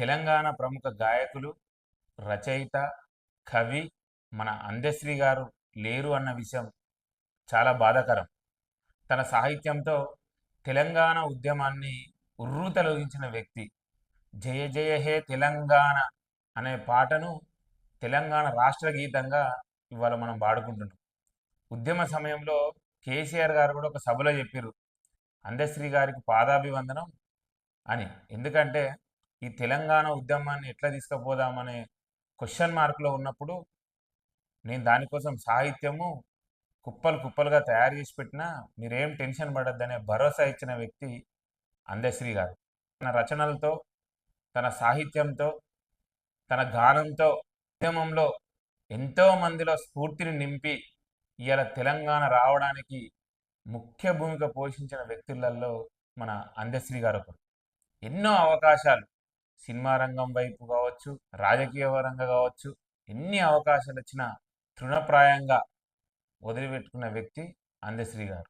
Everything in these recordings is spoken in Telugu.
తెలంగాణ ప్రముఖ గాయకులు రచయిత కవి మన అందశ్రీ గారు లేరు అన్న విషయం చాలా బాధాకరం. తన సాహిత్యంతో తెలంగాణ ఉద్యమాన్ని ఉర్రూతలొగించిన వ్యక్తి జయ జయ హే తెలంగాణ అనే పాటను తెలంగాణ రాష్ట్ర గీతంగా ఇవాళ మనం పాడుకుంటున్నాం. ఉద్యమ సమయంలో కేసీఆర్ గారు కూడా ఒక సభలో చెప్పారు అందశ్రీ గారికి పాదాభివందనం అని. ఎందుకంటే ఈ తెలంగాణ ఉద్యమాన్ని ఎట్లా తీసుకుపోదామనే క్వశ్చన్ మార్కులో ఉన్నప్పుడు నేను దానికోసం సాహిత్యము కుప్పలు కుప్పలుగా తయారు చేసి పెట్టినా మీరేం టెన్షన్ పడద్దనే భరోసా ఇచ్చిన వ్యక్తి అందశ్రీ గారు. తన రచనలతో తన సాహిత్యంతో తన గానంతో ఉద్యమంలో ఎంతో మందిలో స్ఫూర్తిని నింపి ఇవాళ తెలంగాణ రావడానికి ముఖ్య భూమిక పోషించిన వ్యక్తులలో మన అందశ్రీ గారు ఒకరు. ఎన్నో అవకాశాలు సినిమా రంగం వైపు కావచ్చు రాజకీయ రంగం కావచ్చు ఎన్ని అవకాశాలు వచ్చినా తృణప్రాయంగా వదిలిపెట్టుకున్న వ్యక్తి అందశ్రీ గారు.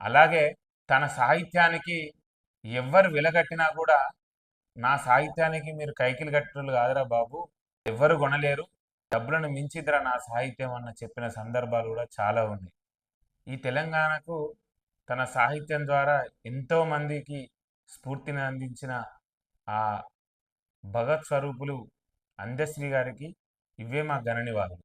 అలాగే తన సాహిత్యానికి ఎవ్వరు వెలగట్టినా కూడా నా సాహిత్యానికి మీరు కైకిలు కట్టలు కాదురా బాబు ఎవ్వరు కొనలేరు డబ్బులను మించిద్రా నా సాహిత్యం అన్న చెప్పిన సందర్భాలు కూడా చాలా ఉన్నాయి. ఈ తెలంగాణకు తన సాహిత్యం ద్వారా ఎంతో మందికి స్ఫూర్తిని అందించిన ఆ భగత్ స్వరూపులు అందశ్రీ గారికి ఇవే మా ఘన నివాళులు